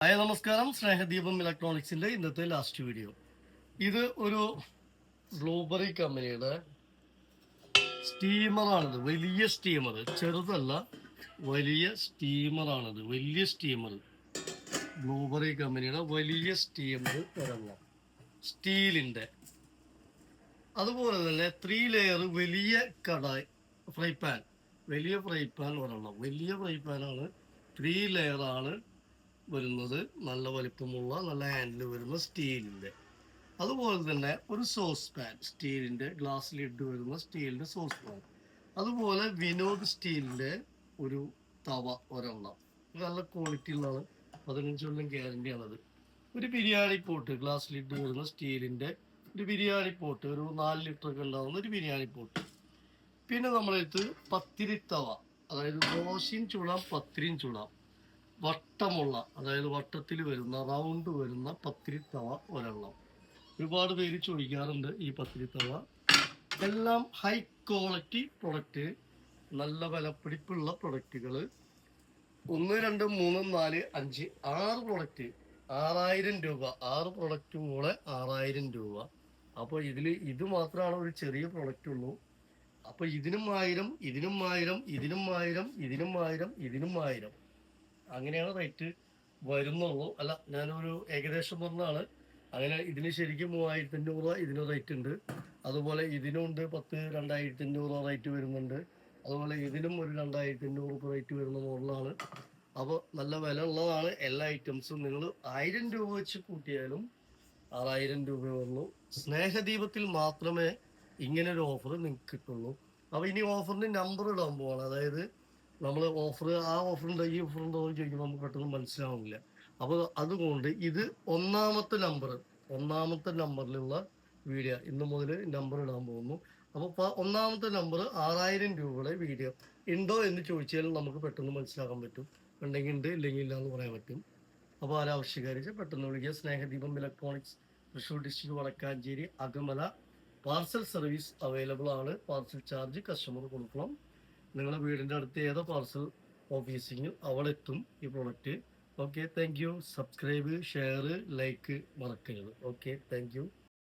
Hi നമസ്കാരം. സ്നേഹദീപം ഇലക്ട്രോണിക്സിന്റെ ഇന്നത്തെ last video ഇത് ഒരു ബ്ലൂബെറി കമ്പനിയുടെ സ്റ്റീമറാണിത് വലിയ സ്റ്റീമർ ചെറുതല്ല വലിയ സ്റ്റീമറാണിത് വലിയ സ്റ്റീമർ ബ്ലൂബെറി കമ്പനിയുടെ വലിയ സ്റ്റീമർ ഒരെണ്ണം സ്റ്റീലിന്റെ. അതുപോലെ തന്നെ ത്രീ ലെയർ വലിയ കടായി ഫ്രൈ പാൻ വലിയ ഫ്രൈ പാൻ ഒരെണ്ണം. വലിയ ഫ്രൈ പാനാണ് ത്രീ ലെയർ ആണ് വരുന്നത് നല്ല വലിപ്പമുള്ള നല്ല ഹാൻഡിൽ വരുന്ന സ്റ്റീലിന്റെ. അതുപോലെ തന്നെ ഒരു സോസ് പാൻ സ്റ്റീലിന്റെ ഗ്ലാസ് ലിഡ് വരുന്ന സ്റ്റീലിന്റെ സോസ് പാൻ അതുപോലെ വിനോദ് സ്റ്റീലിന്റെ ഒരു തവ ഒരെണ്ണം. നല്ല ക്വാളിറ്റി ഉള്ളതാണ്. പതിനഞ്ച് കൊല്ലം ഗ്യാരണ്ടി ആണത് ഒരു ബിരിയാണി പോട്ട് ഗ്ലാസ് ലിഡ് വരുന്ന സ്റ്റീലിന്റെ ഒരു ബിരിയാണി പോട്ട്. ഒരു നാല് ലിറ്റർ ഉണ്ടാകുന്ന ഒരു ബിരിയാണി പോട്ട്. പിന്നെ നമ്മളെടുത്ത് പത്തിരി തവ. അതായത് ദോശയും ചുടാം പത്തിരിയും ചുടാം. വട്ടമുള്ള അതായത് വട്ടത്തിൽ വരുന്ന റൗണ്ട് വരുന്ന പത്തിരി തവ ഒരെണ്ണം. ഒരുപാട് പേര് ചോദിക്കാറുണ്ട് ഈ പത്തിരി തവ എല്ലാം ഹൈ ക്വാളിറ്റി പ്രൊഡക്റ്റ് നല്ല വിലപ്പിടിപ്പുള്ള പ്രൊഡക്റ്റുകൾ ഒന്ന് രണ്ട് മൂന്ന് നാല് അഞ്ച് ആറ് പ്രൊഡക്റ്റ് ആറായിരം രൂപ. ആറ് പ്രൊഡക്റ്റും കൂടെ ആറായിരം രൂപ. അപ്പോൾ ഇതിൽ ഇത് മാത്രമാണ് ഒരു ചെറിയ പ്രൊഡക്റ്റ് ഉള്ളൂ. അപ്പോൾ ഇതിനും ആയിരം ഇതിനും ആയിരം ഇതിനും ആയിരം ഇതിനും ആയിരം ഇതിനും ആയിരം. അങ്ങനെയാണ് റേറ്റ് വരുന്നുള്ളൂ. അല്ല ഞാനൊരു ഏകദേശം പറഞ്ഞാണ് അങ്ങനെ ഇതിന് ശരിക്കും മൂവായിരത്തി അഞ്ഞൂറ് രൂപ ഇതിന് റേറ്റ് ഉണ്ട്. അതുപോലെ ഇതിനുണ്ട് പത്ത് രണ്ടായിരത്തി അഞ്ഞൂറ് രൂപ റേറ്റ് വരുന്നുണ്ട്. അതുപോലെ ഇതിനും ഒരു രണ്ടായിരത്തി അഞ്ഞൂറ് രൂപ റേറ്റ് വരുന്ന മോഡലാണ് അപ്പോൾ നല്ല വില ഉള്ളതാണ്. എല്ലാ ഐറ്റംസും നിങ്ങൾ ആയിരം രൂപ വെച്ച് കൂട്ടിയാലും ആറായിരം രൂപയുള്ളൂ സ്നേഹദീപത്തിൽ മാത്രമേ ഇങ്ങനെ ഒരു ഓഫർ നിങ്ങൾക്ക് കിട്ടുള്ളൂ. അപ്പോൾ ഇനി ഓഫറിന് നമ്പർ ഇടാൻ പോവാണ്. അതായത് നമ്മൾ ഓഫർ ആ ഓഫർ ഉണ്ടോ ഈ ഓഫർ ഉണ്ടോ എന്ന് ചോദിക്കുമ്പോൾ നമുക്ക് പെട്ടെന്ന് മനസ്സിലാവുന്നില്ല. അപ്പോൾ അതുകൊണ്ട് ഇത് ഒന്നാമത്തെ നമ്പർ ഒന്നാമത്തെ നമ്പറിലുള്ള വീഡിയോ ഇന്ന് മുതൽ നമ്പർ ഇടാൻ പോകുന്നു. അപ്പോൾ ഒന്നാമത്തെ നമ്പർ ആറായിരം രൂപയുടെ വീഡിയോ ഉണ്ടോ എന്ന് ചോദിച്ചാൽ നമുക്ക് പെട്ടെന്ന് മനസ്സിലാക്കാൻ പറ്റും. ഉണ്ടെങ്കിൽ ഉണ്ട് ഇല്ലെങ്കിൽ ഇല്ല എന്ന് പറയാൻ പറ്റും. അപ്പോൾ ആരാവശ്യക്കാരിച്ച് പെട്ടെന്ന് വിളിക്കുക Snehadeepam electronics Thrissur district Vadakkanchery Akamala. Parcel service available ആണ്. പാർസൽ ചാർജ് കസ്റ്റമർ കൊടുക്കണം. നിങ്ങളുടെ വീടിന്റെ അടുത്ത് ഏതോ പാർസൽ ഓഫീസിങ് അവളെത്തും ഈ product okay thank you subscribe share like മറക്കരുത്. Okay thank you